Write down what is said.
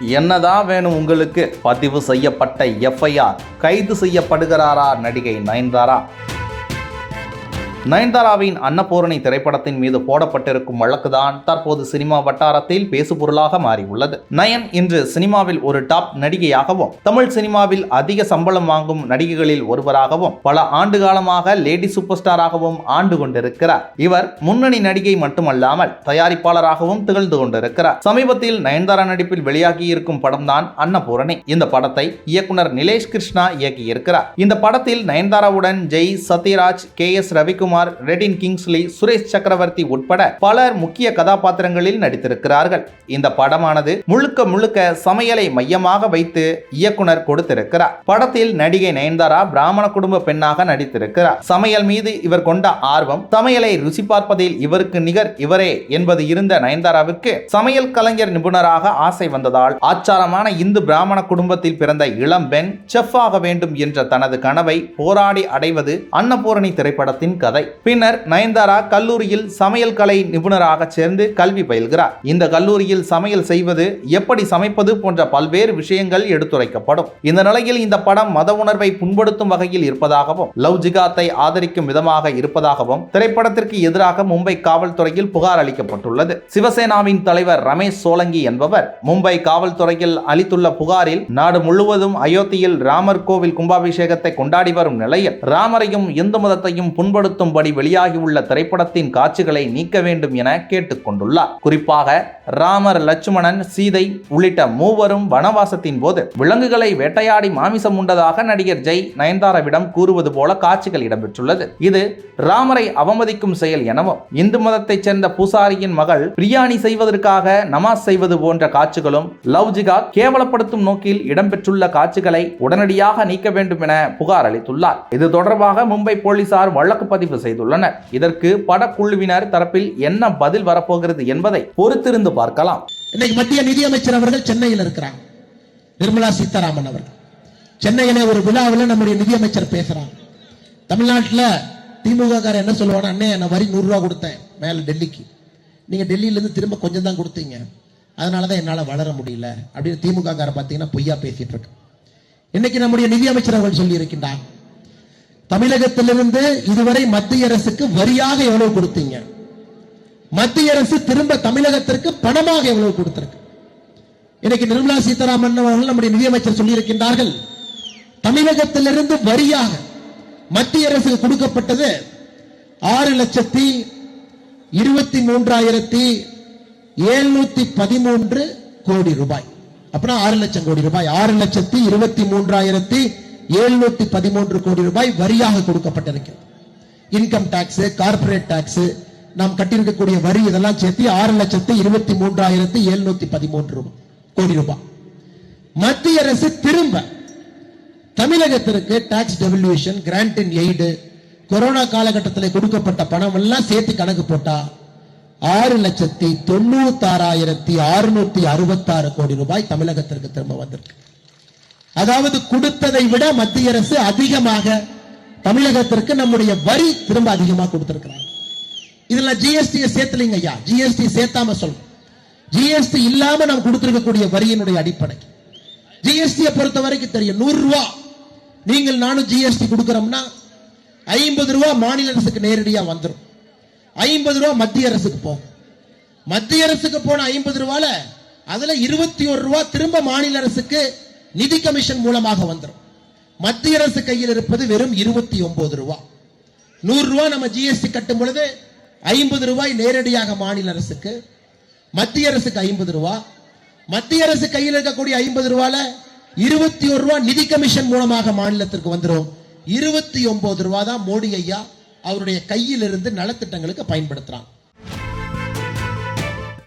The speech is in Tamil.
என்னதான் வேணும் உங்களுக்கு? பதிவு செய்யப்பட்ட எஃப்ஐஆர் கைது செய்யப்படுகிறாரா? நடிகை நயன்தாரா? நயன்தாராவின் அன்னபூரணி திரைப்படத்தின் மீது போடப்பட்டிருக்கும் வழக்குதான் தற்போது சினிமா வட்டாரத்தில் பேசுபொருளாக மாறியுள்ளது. நயன் இன்று சினிமாவில் ஒரு டாப் நடிகையாகவும் தமிழ் சினிமாவில் அதிக சம்பளம் வாங்கும் நடிகைகளில் ஒருவராகவும் பல ஆண்டு காலமாக லேடி சூப்பர் ஸ்டாராகவும் ஆண்டு கொண்டிருக்கிறார். இவர் முன்னணி நடிகை மட்டுமல்லாமல் தயாரிப்பாளராகவும் திகழ்ந்து கொண்டிருக்கிறார். சமீபத்தில் நயன்தாரா நடிப்பில் வெளியாகியிருக்கும் படம்தான் அன்னபூரணி. இந்த படத்தை இயக்குனர் நிலேஷ் கிருஷ்ணா இயக்கியிருக்கிறார். இந்த படத்தில் நயன்தாராவுடன் ஜெய் சத்யராஜ் கே எஸ் ரவிக்குமார் ரெடின் கிங்ஸ்லி சுரேஷ் சக்கரவர்த்தி உட்பட பலர் முக்கிய கதாபாத்திரங்களில் நடித்திருக்கிறார்கள். இந்த படமானது முழுக்க முழுக்க சமையலை மையமாக வைத்து இயக்குனர் கொடுத்திருக்கிறார். படத்தில் நடிகை நயன்தாரா பிராமண குடும்ப பெண்ணாக நடித்திருக்கிறார். சமையல் மீது இவர் கொண்ட ஆர்வம் சமையலை ருசி பார்ப்பதில் இவருக்கு நிகர் இவரே என்பது இருந்த நயன்தாராவிற்கு சமையல் கலைஞர் நிபுணராக ஆசை வந்ததால் ஆச்சாரமான இந்து பிராமண குடும்பத்தில் பிறந்த இளம் பெண் செஃப் ஆக வேண்டும் என்ற தனது கனவை போராடி அடைவது அன்னபூரணி திரைப்படத்தின் கதை. பின்னர் நயன்தாரா கல்லூரியில் சமையல் கலை நிபுணராக சேர்ந்து கல்வி பயில்கிறார். இந்த கல்லூரியில் சமையல் செய்வது எப்படி சமைப்பது போன்ற பல்வேறு விஷயங்கள் எடுத்துரைக்கப்படும். இந்த நிலையில் இந்த படம் மத உணர்வை புண்படுத்தும் வகையில் இருப்பதாகவும் லவ் ஜிகாத்தை ஆதரிக்கும் விதமாக இருப்பதாகவும் திரைப்படத்திற்கு எதிராக மும்பை காவல்துறையில் புகார் அளிக்கப்பட்டுள்ளது. சிவசேனாவின் தலைவர் ரமேஷ் சோலங்கி என்பவர் மும்பை காவல்துறையில் அளித்துள்ள புகாரில் நாடு முழுவதும் அயோத்தியில் ராமர் கோவில் கும்பாபிஷேகத்தை கொண்டாடி வரும் நிலையில் ராமரையும் இந்து மதத்தையும் புண்படுத்தும் புண்படுத்தும்படி வெளியாகியுள்ள திரைப்படத்தின் காட்சிகளை நீக்க வேண்டும் என கேட்டுக்கொண்டுள்ளார். குறிப்பாக ராமர் லட்சுமணன் சீதை உள்ளிட்ட மூவரும் வனவாசத்தின் போது விலங்குகளை வேட்டையாடி மாமிசம் உண்டதாக நடிகர் ஜெய் நயன்தாராவிடம் கூறுவது போல காட்சிகள் இடம்பெற்றுள்ளது. இது ராமரை அவமதிக்கும் செயல் எனவும் இந்து மதத்தைச் சேர்ந்த பூசாரியின் மகள் பிரியாணி செய்வதற்காக நமாஸ் செய்வது போன்ற காட்சிகளும் லவ் கேவலப்படுத்தும் நோக்கில் இடம்பெற்றுள்ள காட்சிகளை உடனடியாக நீக்க வேண்டும் என புகார் அளித்துள்ளார். இது தொடர்பாக மும்பை போலீசார் வழக்கு பதிவு செய்துள்ளனர் இதற்கு படக்குழுவினர் தரப்பில் என்ன பதில் வரப்போகிறது என்பதை பொறுத்திருந்து பார்க்கலாம். இன்னைக்கு மத்திய நிதியமைச்சர் அவர்கள் சென்னையில் இருக்கிறாங்க. நிர்மலா சீதாராமன் அவர்கள். சென்னையில ஒரு விழாவில் நம்முடைய நிதியமைச்சர் பேசுறாங்க தமிழ்நாட்டில் திமுக காரன் என்ன சொல்லுவானா அண்ணே நான் வரி நூறுரூவா கொடுத்தேன் மேலே டெல்லிக்கு. நீங்கள் டெல்லியிலேருந்து திரும்ப கொஞ்சம் தான் கொடுத்தீங்க. அதனால தான் என்னால் வளர முடியல. அப்படின்னு திமுக காரை பார்த்தீங்கன்னா பொய்யா பேசிட்டு இருக்கு இன்னைக்கு நம்முடைய நிதியமைச்சர் அவர்கள் சொல்லியிருக்கின்றார் தமிழகத்திலிருந்து இதுவரை மத்திய அரசுக்கு வரியாக எவ்வளவு கொடுத்தீங்க? மத்திய அரசு திரும்ப தமிழகத்திற்கு பணமாக எவ்வளவு கொடுத்திருக்கு? இன்னைக்கு நிர்மலா சீதாராமன் அவர்கள் நம்முடைய நிதியமைச்சர் சொல்லியிருக்கின்றார்கள் தமிழகத்திலிருந்து வரியாக மத்திய அரசுக்கு கொடுக்கப்பட்டது ஆறு லட்சத்தி இருபத்தி மூன்றாயிரத்தி எழுநூத்தி பதிமூன்று கோடி ரூபாய். அப்படின்னா ஆறு லட்சம் கோடி ரூபாய். ஆறு லட்சத்தி இருபத்தி மூன்றாயிரத்தி எழுநூத்தி பதிமூன்று கோடி ரூபாய் வரியாக கொடுக்கப்பட்டிருக்கிறது. இன்கம் டாக்ஸ் கார்பரேட் டாக்ஸ் நாம் கட்டியிருக்கக்கூடிய வரி இதெல்லாம் சேர்த்து ஆறு லட்சத்தி இருபத்தி மூன்றாயிரத்தி எழுநூத்தி பதிமூன்று ரூபாய் கோடி ரூபாய். மத்திய அரசு திரும்ப தமிழகத்திற்கு tax devolution grant in aid corona காலகட்டத்தில் கொடுக்கப்பட்ட பணம் எல்லாம் சேர்த்து கணக்கு போட்டா ஆறு லட்சத்தி தொண்ணூத்தாறாயிரத்தி அறுநூத்தி அறுபத்தாறு கோடி ரூபாய் தமிழகத்திற்கு திரும்ப வந்திருக்கு. அதாவது கொடுத்ததை விட மத்திய அரசு அதிகமாக தமிழகத்திற்கு நம்முடைய வரி திரும்ப அதிகமாக கொடுத்திருக்கிறாங்க இதுல ஜிஎஸ்டி சேர்த்தலைங்க ஐயா. ஜிஎஸ்டி சேர்த்தாம சொல்றோம் ஜிஎஸ்டி இல்லாம நாம் கொடுத்திருக்கக்கூடிய வரியினுடைய அடிப்படை ஜிஎஸ்டியை பொறுத்த வரைக்கும் தெரியும். நூறு ரூபா நீங்கள் நானும் ஜிஎஸ்டி கொடுக்கறோம்னா ஐம்பது ரூபா மாநில அரசுக்கு நேரடியா வந்துடும் ஐம்பது ரூபா மத்திய அரசுக்கு போகும். மத்திய அரசுக்கு போன ஐம்பது ரூபால அதுல இருபத்தி ஒரு ரூபா திரும்ப மாநில அரசுக்கு நிதி கமிஷன் மூலமாக வந்துடும் மத்திய அரசு கையில் இருப்பது வெறும் இருபத்தி ஒன்பது ரூபா. நூறு ரூபாய் நம்ம ஜிஎஸ்டி கட்டும் பொழுது ஐம்பது ரூபாய் நேரடியாக மாநில அரசுக்கு மத்திய அரசுக்கு ஐம்பது ரூபா. மத்திய அரசு கையில் இருக்கக்கூடிய ஐம்பது ரூபால இருபத்தி ஒரு ரூபாய் நிதி கமிஷன் மூலமாக மாநிலத்திற்கு வந்துடும் இருபத்தி ஒன்பது ரூபாய் தான் மோடி ஐயா அவருடைய கையில் இருந்து நலத்திட்டங்களுக்கு பயன்படுத்துறாங்க